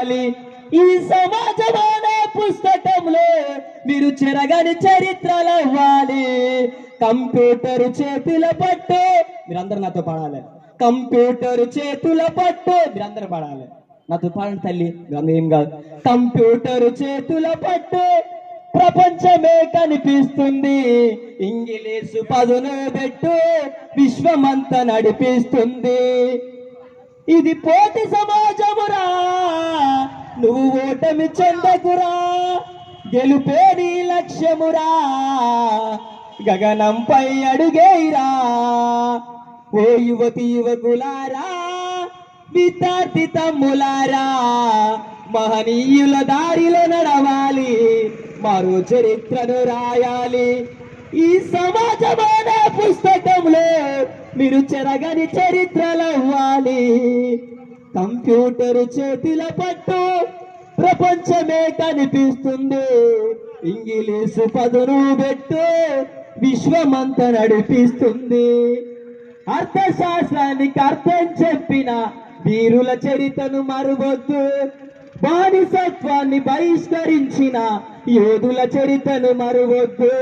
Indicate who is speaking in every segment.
Speaker 1: రాయాలి ఈ సమాజమాన పుస్తకంలో మీరు చెరగని చరిత్రలు అవ్వాలి. కంప్యూటర్ చేతుల పట్టు మీరందరూ నాతో పాడాలి. కంప్యూటర్ చేతుల పట్టు మీరందరూ పాడాలి. నాతో పాడండి తల్లి ఏం కాదు. కంప్యూటర్ చేతుల పట్టు ప్రపంచమే కనిపిస్తుంది. ఇంగ్లీషు పదును పెట్టు విశ్వమంతా నడిపిస్తుంది. ఇది పోటీ సమాజమురా. నువ్వు ఓటమి చెందకురా. గెలుపే నీ లక్ష్యమురా. గగనంపై అడుగేరా ఓ యువతి యువకులారా విద్యార్థి తమ్ములారా మహనీయుల దారిలో నడవాలి మరో చరిత్రను రాయాలి. ఈ సమాజమైన పుస్తకంలో మీరు చెరగని చరిత్రలు అవ్వాలి. కంప్యూటర్ చేతుల పట్టు ప్రపంచమే కనిపిస్తుంది. ఇంగ్లీషు పదును పెట్టు విశ్వమంతా నడిపిస్తుంది. అర్థశాస్త్రానికి అర్థం చెప్పిన వీరుల చరితను మరువద్దు. బానిసత్వాన్ని బహిష్కరించిన యోధుల చరితను మరువద్దు.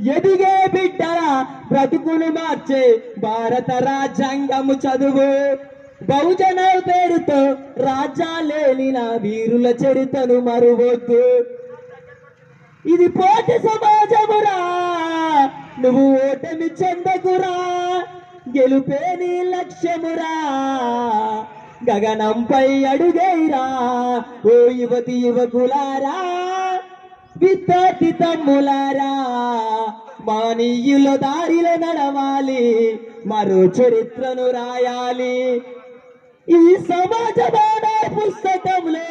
Speaker 1: ఎదిగే బిడ్డల బ్రతుకులు మార్చే భారత రాజ్యాంగము చదువు. బహుజన పేరుతో రాజ్యాలేలిన వీరుల చరితను మరువద్దు. ఇది పోటీ సమాజమురా నువ్వు ఓటమి చెందకురా గెలుపే నీ లక్ష్యమురా. గగనంపై అడుగైరా ఓ యువతి యువకులారా. విద్యార్థి తమ్ములారా మానీయుల దారిలో నడవాలి మరో చరిత్రను రాయాలి. ఈ సమాజ పుస్తకంలో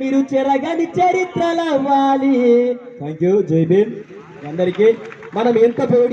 Speaker 1: మీరు చెరగని చరిత్రలు అవ్వాలి. థ్యాంక్ యూ జై భీమ్. అందరికీ మనం ఎంత